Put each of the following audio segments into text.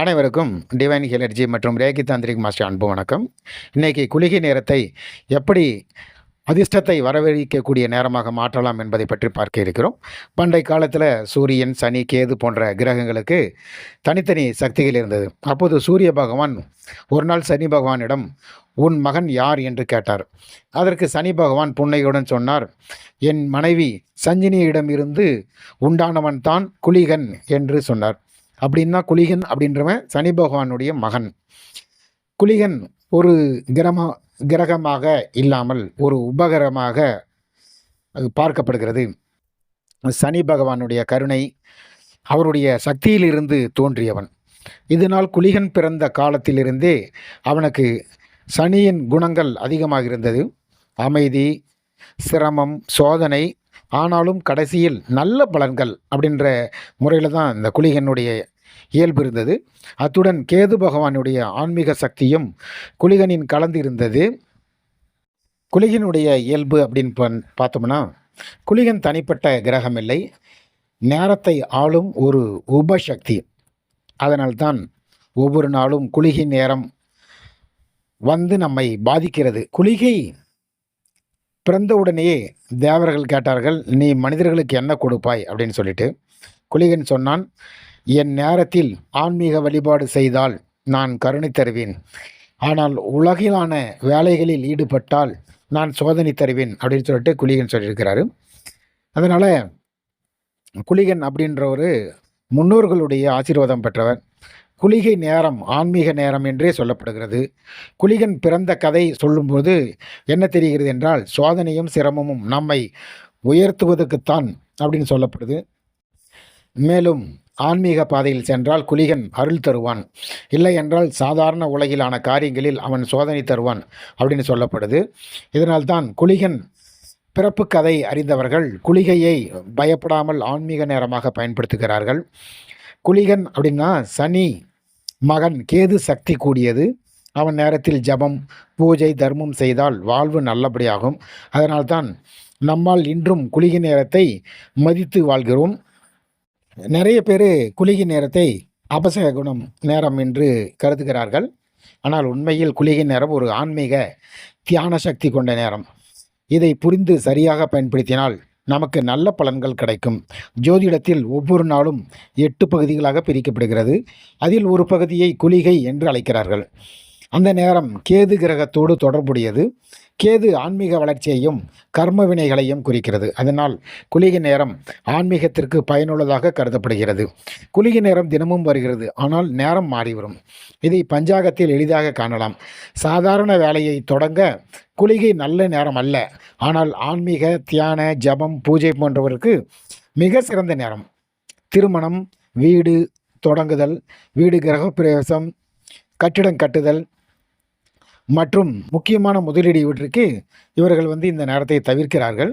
அனைவருக்கும் டிவைன் ஹெலர்ஜி மற்றும் Reiki tantric master அன்பு வணக்கம். இன்னைக்கு குளிகை நேரத்தை எப்படி அதிர்ஷ்டத்தை வரவழைக்கக்கூடிய நேரமாக மாற்றலாம் என்பதை பற்றி பார்க்க இருக்கிறோம். பண்டை காலத்தில் சூரியன் சனி கேது போன்ற கிரகங்களுக்கு தனித்தனி சக்திகள் இருந்தது. அப்போது சூரிய பகவான் ஒரு நாள் சனி பகவானிடம் உன் மகன் யார்? என்று கேட்டார். அதற்கு சனி பகவான் புன்னையுடன் சொன்னார் என் மனைவி சஞ்சினியிடம் இருந்து உண்டானவன் தான் குளிகன் என்று சொன்னார். அப்படின்னா குளிகன் அப்படின்றவன் சனி பகவானுடைய மகன். குளிகன் ஒரு கிரம கிரகமாக இல்லாமல் ஒரு உபகரமாக அது பார்க்கப்படுகிறது. சனி பகவானுடைய கருணை அவருடைய சக்தியிலிருந்து தோன்றியவன். இதனால் குளிகன் பிறந்த காலத்திலிருந்தே அவனுக்கு சனியின் குணங்கள் அதிகமாக இருந்தது. அமைதி சிரமம் சோதனை ஆனாலும் கடைசியில் நல்ல பலன்கள் அப்படின்ற முறையில் தான் இந்த குளிகனுடைய இயல்பு இருந்தது. அத்துடன் கேது பகவானுடைய ஆன்மீக சக்தியும் குளிகனின் கலந்து இருந்தது குளிகனுடைய இயல்பு அப்படின்னு பன்- பார்த்தோம்னா குளிகன் தனிப்பட்ட கிரகம் இல்லை நேரத்தை ஆளும் ஒரு உபசக்தி. அதனால்தான் ஒவ்வொரு நாளும் குளிகை நேரம் வந்து நம்மை பாதிக்கிறது. குளிகை பிறந்தவுடனேயே தேவர்கள் கேட்டார்கள் நீ மனிதர்களுக்கு என்ன கொடுப்பாய்? அப்படின்னு சொல்லிட்டு குளிகன் சொன்னான். என் நேரத்தில் ஆன்மீக வழிபாடு செய்தால் நான் கருணை தருவேன். ஆனால் உலகிலான வேலைகளில் ஈடுபட்டால் நான் சோதனை தருவேன் அப்படின்னு சொல்லிட்டு குளிகன் சொல்லியிருக்கிறாரு. அதனால் குளிகன் அப்படின்ற ஒரு முன்னோர்களுடைய ஆசீர்வாதம் பெற்றவர். குளிகை நேரம் ஆன்மீக நேரம் என்றே சொல்லப்படுகிறது. குளிகன் பிறந்த கதை சொல்லும்போது என்ன தெரிகிறது என்றால் சோதனையும் சிரமமும் நம்மை உயர்த்துவதற்குத்தான் அப்படின்னு சொல்லப்படுது. மேலும் ஆன்மீக பாதையில் சென்றால் குலிகன் அருள் தருவான். இல்லை என்றால் சாதாரண உலகிலான காரியங்களில் அவன் சோதனை தருவான் அப்படின்னு சொல்லப்படுது. இதனால்தான் குலிகன் பிறப்பு கதை அறிந்தவர்கள் குளிகையை பயப்படாமல் ஆன்மீக நேரமாக பயன்படுத்துகிறார்கள். குளிகன் அப்படின்னா சனி மகன் கேது சக்தி கூடியது. அவன் நேரத்தில் ஜபம் பூஜை தர்மம் செய்தால் வாழ்வு நல்லபடியாகும். அதனால்தான் நம்மால் இன்றும் குளிகை நேரத்தை மதித்து வாழ்கிறோம். நிறைய பேர் குளிகை நேரத்தை அபசக குணம் நேரம் என்று கருதுகிறார்கள். ஆனால் உண்மையில் குளிகை நேரம் ஒரு ஆன்மீக தியான சக்தி கொண்ட நேரம். இதை புரிந்து சரியாக பயன்படுத்தினால் நமக்கு நல்ல பலன்கள் கிடைக்கும். ஜோதிடத்தில் ஒவ்வொரு நாளும் எட்டு பகுதிகளாக பிரிக்கப்படுகிறது. அதில் ஒரு பகுதியை குளிகை என்று அழைக்கிறார்கள். அந்த நேரம் கேது கிரகத்தோடு தொடர்புடையது. கேது ஆன்மீக வளர்ச்சியையும் கர்ம வினைகளையும் குறிக்கிறது. அதனால் குளிகை நேரம் ஆன்மீகத்திற்கு பயனுள்ளதாக கருதப்படுகிறது. குளிகை நேரம் தினமும் வருகிறது. ஆனால் நேரம் மாறிவரும். இதை பஞ்சாகத்தில் எளிதாக காணலாம். சாதாரண வேலையை தொடங்க குளிகை நல்ல நேரம் அல்ல. ஆனால் ஆன்மீக தியான ஜபம் பூஜை போன்றவருக்கு மிக சிறந்த நேரம். திருமணம் வீடு தொடங்குதல் வீடு கிரகப்பிரவேசம் கட்டிடம் கட்டுதல் மற்றும் முக்கியமான முதலீடு இவற்றுக்கு இவர்கள் வந்து இந்த நேரத்தை தவிர்க்கிறார்கள்.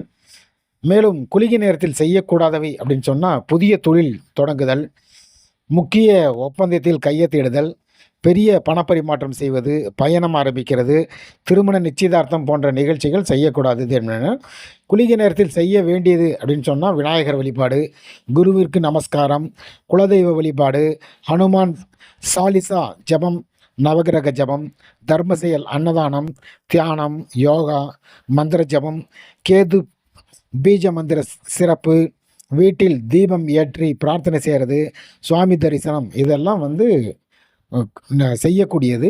மேலும் குளிகை நேரத்தில் செய்யக்கூடாதவை அப்படின்னு சொன்னால் புதிய தொழில் தொடங்குதல் முக்கிய ஒப்பந்தத்தில் கையெத்திடுதல் பெரிய பணப்பரிமாற்றம் செய்வது பயணம் ஆரம்பிக்கிறது திருமண நிச்சயதார்த்தம் போன்ற நிகழ்ச்சிகள் செய்யக்கூடாது என்ன குளிகை நேரத்தில் செய்ய வேண்டியது அப்படின்னு சொன்னால் விநாயகர் வழிபாடு குருவிற்கு நமஸ்காரம் குலதெய்வ வழிபாடு ஹனுமான் சாலிசா ஜபம் நவகிரக ஜபம் தர்ம செயல் அன்னதானம் தியானம் யோகா மந்திர ஜபம் கேது பீஜ மந்திர சிறப்பு வீட்டில் தீபம் ஏற்றி பிரார்த்தனை செய்கிறது சுவாமி தரிசனம் இதெல்லாம் வந்து செய்யக்கூடியது.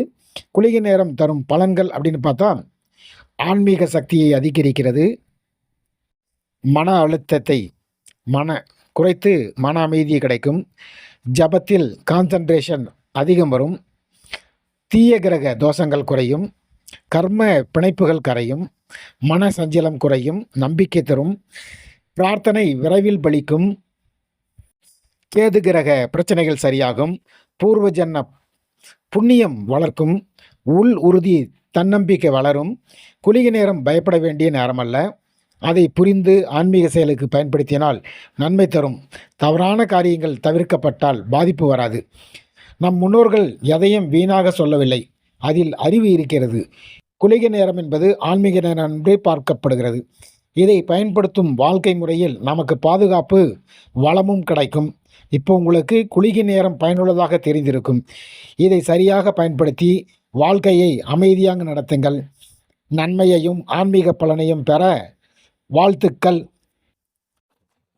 குளிகை நேரம் தரும் பலன்கள் அப்படின்னு பார்த்தா ஆன்மீக சக்தியை அதிகரிக்கிறது. மன அழுத்தத்தை மன குறைத்து மன அமைதி கிடைக்கும். ஜபத்தில் கான்சன்ட்ரேஷன் அதிகம் வரும். தீய கிரக தோஷங்கள் குறையும் கர்ம பிணைப்புகள் கரையும் மன சஞ்சலம் குறையும் நம்பிக்கை தரும் பிரார்த்தனை விரைவில் பலிக்கும் கேது கிரக பிரச்சனைகள் சரியாகும் பூர்வஜன்ன புண்ணியம் வளர்க்கும் உள் உறுதி தன்னம்பிக்கை வளரும் குளிகை நேரம் பயப்பட வேண்டிய நேரமல்ல. அதை புரிந்து ஆன்மீக செயலுக்கு பயன்படுத்தினால் நன்மை தரும். தவறான காரியங்கள் தவிர்க்கப்பட்டால் பாதிப்பு வராது. நம் முன்னோர்கள் எதையும் வீணாக சொல்லவில்லை. அதில் அறிவு இருக்கிறது. குளிகை நேரம் என்பது ஆன்மீக நேரம் என்றே பார்க்கப்படுகிறது. இதை பயன்படுத்தும் வாழ்க்கை முறையில் நமக்கு பாதுகாப்பு வளமும் கிடைக்கும். இப்போ உங்களுக்கு குளிகை நேரம் பயனுள்ளதாக தெரிந்திருக்கும். இதை சரியாக பயன்படுத்தி வாழ்க்கையை அமைதியாக நடத்துங்கள். நன்மையையும் ஆன்மீக பலனையும் பெற வாழ்த்துக்கள்.